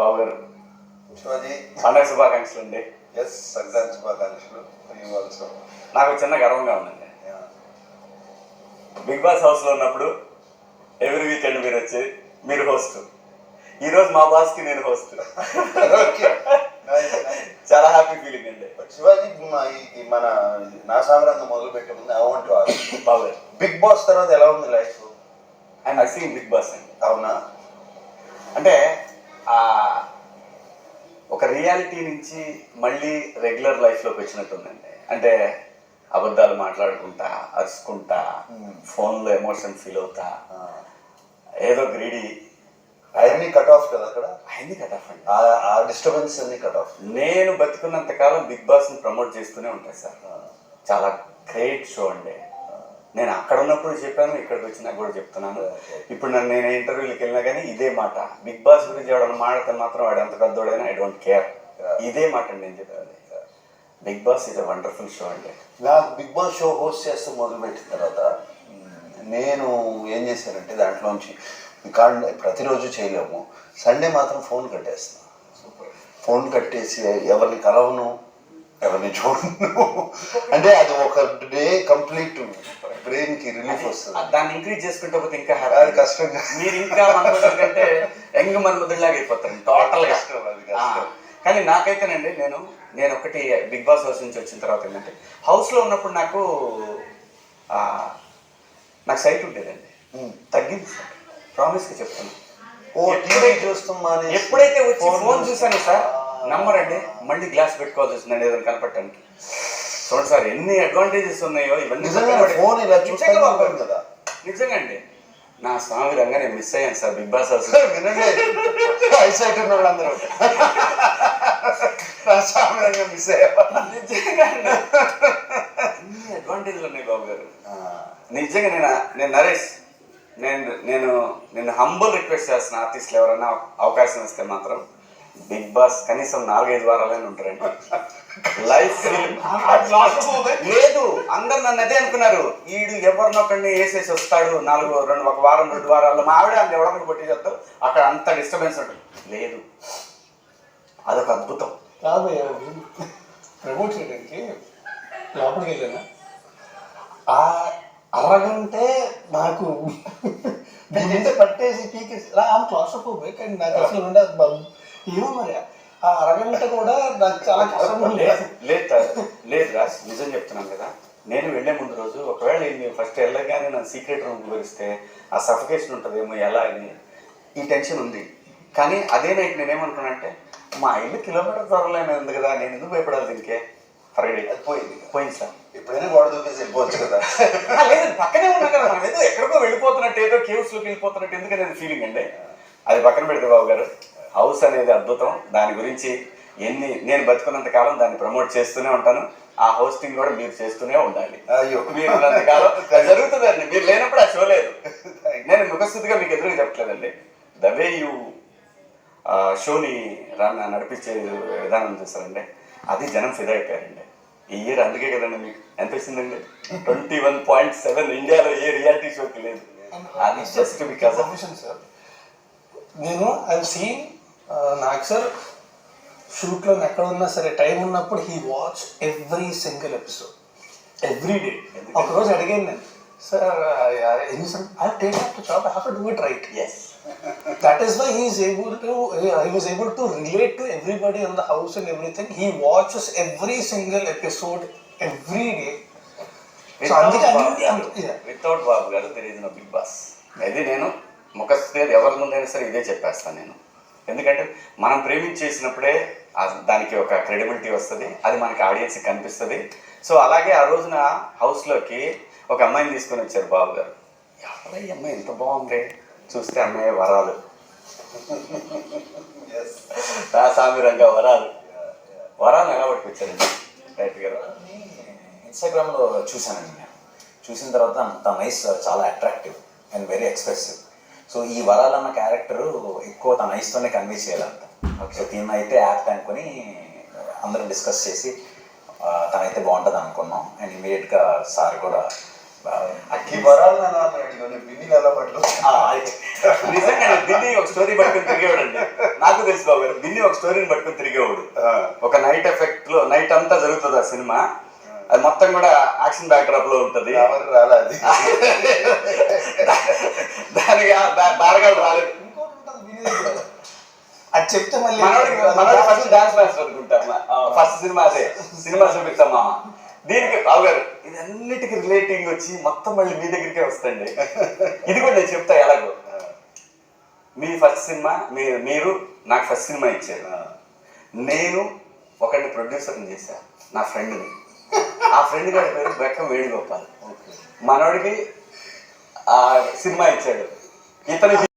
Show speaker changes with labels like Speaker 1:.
Speaker 1: బాబు గారు
Speaker 2: శివాజీ
Speaker 1: పండగ శుభాకాంక్షలు అండి.
Speaker 2: ఎస్ సంక్రాంతి శుభాకాంక్షలు. ఆల్సో
Speaker 1: నాకు చిన్న గర్వంగా ఉందండి. బిగ్ బాస్ హౌస్లో ఉన్నప్పుడు ఎవ్రీ వీకెండ్ మీరు వచ్చి మీరు హోస్ట్ ఈ రోజు మా బాస్కి నేను హోస్ట్ చాలా హ్యాపీ ఫీలింగ్ అండి.
Speaker 2: శివాజీ మన నా సామరంగం మొదలు పెట్టే ముందు ఐ వాంట్
Speaker 1: బాబు
Speaker 2: బిగ్ బాస్ తర్వాత ఎలా ఉంది life
Speaker 1: and I seen Bigg Boss అండి.
Speaker 2: అవునా?
Speaker 1: అంటే ఒక రియాలిటీ నుంచి మళ్ళీ రెగ్యులర్ లైఫ్లోకి వచ్చినట్టుందండి. అంటే అబద్ధాలు మాట్లాడుకుంటా అరుచుకుంటా ఫోన్లో ఎమోషన్ ఫీల్ అవుతా ఏదో గ్రీడీ
Speaker 2: అవన్నీ కట్ ఆఫ్ కదా అక్కడ?
Speaker 1: అయింది కట్ ఆఫ్ అండి.
Speaker 2: ఆ- డిస్టర్బెన్స్ అన్ని కట్ ఆఫ్
Speaker 1: నేను బతుకున్నంత కాలం బిగ్ బాస్ని ప్రమోట్ చేస్తూనే ఉంటాను సార్. చాలా గ్రేట్ షో అండి. నేను అక్కడ ఉన్నప్పుడు చెప్పాను ఇక్కడికి వచ్చినా కూడా చెప్తున్నాను. ఇప్పుడు నన్ను నేను ఇంటర్వ్యూలకు వెళ్ళినా కానీ ఇదే మాట. బిగ్ బాస్ గురించి ఎవడన్నా మాట్లాడితే మాత్రం వాడు ఎంత పెద్దోడైనా ఐ డోంట్ కేర్ ఇదే మాట అండి నేను చెప్పాను Bigg Boss is a wonderful show అండి.
Speaker 2: నాకు బిగ్ బాస్ షో హోస్ట్ చేస్తూ మొదలు పెట్టిన తర్వాత నేను ఏం చేశానంటే దాంట్లోంచి కాండ్ ప్రతిరోజు చేయలేము. సండే మాత్రం ఫోన్ కట్టేస్తున్నా. ఫోన్ కట్టేసి ఎవరిని కలవను ఎవరిని చూడను అంటే అది ఒక డే కంప్లీట్ బ్రెయిన్కి రిలీఫ్ వస్తుంది.
Speaker 1: దాన్ని ఇంక్రీజ్ చేసుకుంటే పోతే ఇంకా
Speaker 2: అది కష్టంగా
Speaker 1: మీరు ఇంకా మన్మధుల కంటే యంగ్ మన్మధుల్లాగా అయిపోతారు టోటల్
Speaker 2: కష్టం, అది కష్టం.
Speaker 1: కానీ నాకైతేనండి నేను నేను ఒకటి బిగ్ బాస్ హౌస్ నుంచి వచ్చిన తర్వాత ఏంటంటే హౌస్లో ఉన్నప్పుడు నాకు నాకు సైట్ ఉండేదండి. తగ్గింది సార్. ప్రామిస్గా చెప్తాను
Speaker 2: ఓ టీవీ చూస్తాం
Speaker 1: ఎప్పుడైతే వచ్చి ఫోన్. చూసాను సార్. నమ్మరండి. మళ్ళీ గ్లాస్ పెట్టుకోవాల్సి వస్తుందండి ఏదైనా కనపడటానికి. చూడండి సార్ ఎన్ని అడ్వాంటేజెస్ ఉన్నాయో ఇవన్నీ
Speaker 2: ఇలా కదా.
Speaker 1: నిజంగా అండి. నా స్వామి రంగా నేను మిస్ అయ్యాను సార్ బిగ్ బాస్ హౌస్.
Speaker 2: వినండి. ఐసైట్ ఉన్న వాళ్ళందరూ నా మిస్ అయ్యా.
Speaker 1: నిజంగా. అన్ని అడ్వాంటేజ్లు ఉన్నాయి బాబు గారు. నిజంగా నేను నేను నరేష్ నేను నేను నేను హంబుల్ రిక్వెస్ట్ చేస్తున్న ఆర్టిస్టులు ఎవరైనా అవకాశం ఇస్తే మాత్రం బిగ్ బాస్ కనీసం నాలుగైదు వారాలైనా ఉంటారండి. లైఫ్ లేదు అందరు నన్ను అదే అనుకున్నారు. ఈడు ఎవరినొకరిని వేసేసి వస్తాడు నాలుగు రెండు ఒక వారం రెండు వారాల్లో. మా ఆవిడ అన్ని ఎవడొకటి కొట్టి చేస్తావు అక్కడ అంత డిస్టర్బెన్స్ ఉంటుంది. లేదు. అదొక అద్భుతం.
Speaker 3: రాబోయే ప్రమోట్ చేయడానికి లోపలికి వెళ్ళాను? ఆ అరగంటే నాకు గుండె పట్టేసి పీకేసి ఆమె క్లాస్ట్రోఫోబిక్ అండ్ నాకు అసలు ఉండే బం- ఏమో మరి. ఆ అరగంట కూడా నాకు చాలా కష్టంగా
Speaker 1: లేదు లేదు లేదు రాజ్ నిజం చెప్తున్నాను కదా. నేను వెళ్ళే ముందు రోజు ఒకవేళ నేను ఫస్ట్ వెళ్ళగానే నా సీక్రెట్ రూమ్ వివరిస్తే ఆ సఫికేషన్ ఉంటుందేమో ఎలా అని ఈ టెన్షన్ ఉంది. కానీ అదే నైట్ నేనేమనుకున్నానంటే మా ఇల్లు కిలోమీటర్ త్వరలోనే ఉంది కదా నేను ఎందుకు భయపడాలి దీనికే ఫ్రైడే
Speaker 2: అది పోయింది.
Speaker 1: పోయింది సార్.
Speaker 2: ఎప్పుడైనా గోడ దూకేసి వెళ్ళిపోవచ్చు కదా.
Speaker 1: లేదు పక్కనే ఉన్నా కదా మనం ఏదో ఎక్కడికో వెళ్ళిపోతున్నట్టు ఏదో కేవ్స్లోకి వెళ్ళిపోతున్నట్టు ఎందుకనేది ఫీలింగ్ అండి? అది పక్కన పెడితే బాబు గారు. హౌస్ అనేది అద్భుతం. దాని గురించి ఎన్ని నేను బతుకున్నంత కాలం దాన్ని ప్రమోట్ చేస్తూనే ఉంటాను. ఆ హోస్టింగ్ కూడా మీరు చేస్తూనే ఉండాలి.
Speaker 2: అయ్యో.
Speaker 1: మీరు కాలం జరుగుతుందండి. మీరు లేనప్పుడు ఆ షో లేదు. నేను ముఖస్థుతిగా మీకు ఎదురుగా చెప్పట్లేదండి? ద వే యూ షోని రన్ నడిపించే విధానం చూస్తారండి. అది జనం ఫిదా అయిపోయారండి. ఈ ఇయర్ అందుకే కదండి మీకు ఎంత వచ్చిందండి? ట్వంటీ వన్ పాయింట్ సెవెన్ ఇండియాలో ఏ రియాలిటీ షోకి లేదు. అది జస్ట్ బికాస్.
Speaker 3: నేను ఐ సీన్ నాకు సార్ షూట్లో ఎక్కడ ఉన్నా సరే టైం ఉన్నప్పుడు he watch every single episode every day ఒకరోజు అడిగాను నేను సార్ ఎన్ని sir I take up to job I have to do it right
Speaker 1: yes
Speaker 3: is why he is able to, he was able to relate to everybody in the house and everything. He watches every single episode every day. So, అందుకే అన్ని.
Speaker 1: Without బాబు గారు తెలియదు big boss. అది నేను ముఖస్థితి ఎవరి ముందైనా సరే ఇదే చెప్పేస్తాను నేను. ఎందుకంటే మనం ప్రేమించేసినప్పుడే దానికి ఒక క్రెడిబిలిటీ వస్తుంది అది మనకి ఆడియన్స్కి కనిపిస్తుంది. సో అలాగే ఆ రోజున హౌస్లోకి ఒక అమ్మాయిని తీసుకొని వచ్చారు బాబు గారు. ఎవరా ఈ అమ్మాయి ఎంత బాగుంది చూస్తే అమ్మాయి వరాలు. సామిరంగా వరాలు. వరాలు ఎలా పట్టుకొచ్చారండి? రైట్ గారు.
Speaker 4: ఇన్స్టాగ్రామ్లో చూశానండి నేను. చూసిన తర్వాత తన నైస్ చాలా attractive and very expressive so ఈ వరాలు అన్న క్యారెక్టర్ ఎక్కువ తన నైస్తోనే కన్వే చేయాలంట. సో దీన్ని అయితే యాప్ట్ అనుకుని అందరం డిస్కస్ చేసి తనైతే బాగుంటుంది అనుకున్నాం. అండ్ ఇమీడియట్గా సార్ కూడా
Speaker 2: ఈ వరాలు ఎలా పట్టు
Speaker 1: నిజంగా ఒక స్టోరీ పట్టుకొని నాకు తెలుసు బాబు బిన్ని ఒక స్టోరీని పట్టుకొని తిరిగేవాడు. ఒక నైట్ ఎఫెక్ట్లో నైట్ అంతా జరుగుతుంది ఆ సినిమా. అది మొత్తం కూడా యాక్షన్ బ్యాక్ డ్రాప్లో ఉంటది.
Speaker 2: ఎవరు రాలే అది.
Speaker 1: దానికి బారగాలు రాలేదు.
Speaker 3: అది చెప్తే మళ్ళీ
Speaker 1: మనోడికి మనోడి ఫస్ట్ డాన్స్ మాస్టర్ అనుకుంటాం. ఫస్ట్ సినిమా అదే. సినిమా చూపిస్తాం మామ. దీనికి బాబు గారు ఇది అన్నిటికీ రిలేటింగ్ వచ్చి మొత్తం మళ్ళీ మీ దగ్గరికే వస్తండి. ఇది కూడా నేను చెప్తా ఎలాగో. మీ ఫస్ట్ సినిమా మీ మీరు నాకు ఫస్ట్ సినిమా ఇచ్చారు. నేను ఒకరిని ప్రొడ్యూసర్ని చేశా నా ఫ్రెండ్ని ఆ ఫ్రెండ్ గారి పేరు బెక్కం వేణుగోపాల్. మనోడికి ఆ సినిమా ఇచ్చాడు. ఇతనికి